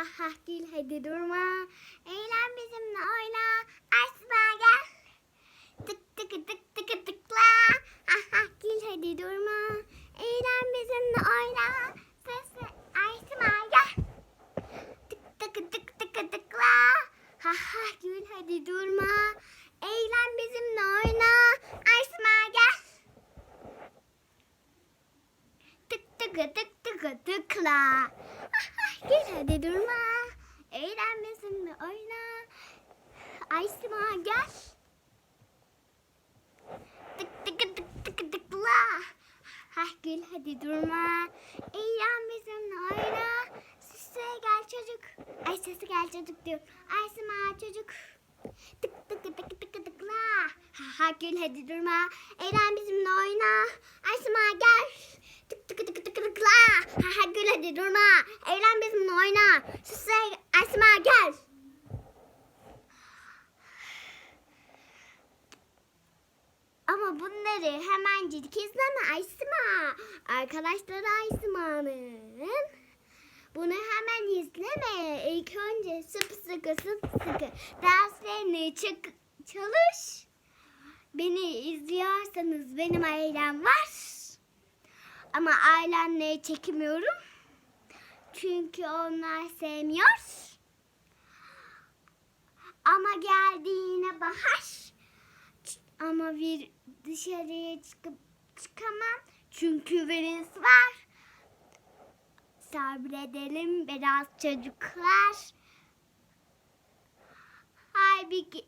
Ha ha gül hadi durma. Eğlen bizimle oyna. Asma gel. Tık tık tık tık tıkla. Ha ha gül hadi durma. Eğlen bizimle oyna. Sesle Asma gel. Tık tık tık tık tıkla. Ha ha gül hadi durma. Eğlen bizimle oyna. Asma gel. Tık tık tık tık tıkla. Gel hadi durma. Eğlen bizimle oyna. Aysima gel. Tık tık tık tık tıkla. Hah gül hadi durma. Eğlen bizimle oyna. Sese gel çocuk. Ay sesi gel çocuk diyor. Aysima çocuk. Tık tık tık tık tıkla. Ha ha gül hadi durma. Eğlen bizimle oyna. Aysima gel. Tık tık tık tık tıkla. Ha ha gül durma. Eğlen bizimle oyna. Sese Aysima gel. Ama bunları hemencik izleme Aysima. Arkadaşlar Aysima'nın. Bunu hemen izleme. İlk önce sıkı sıkı sıkı sıkı derslerini çalış. Beni izliyorsanız benim ailem var. Ama ailemle çekmiyorum. Çünkü onlar sevmiyor. Ama geldiğine bahar. Ama bir dışarıya çıkıp çıkamam. Çünkü virüs var. Sabredelim biraz çocuklar. Halbuki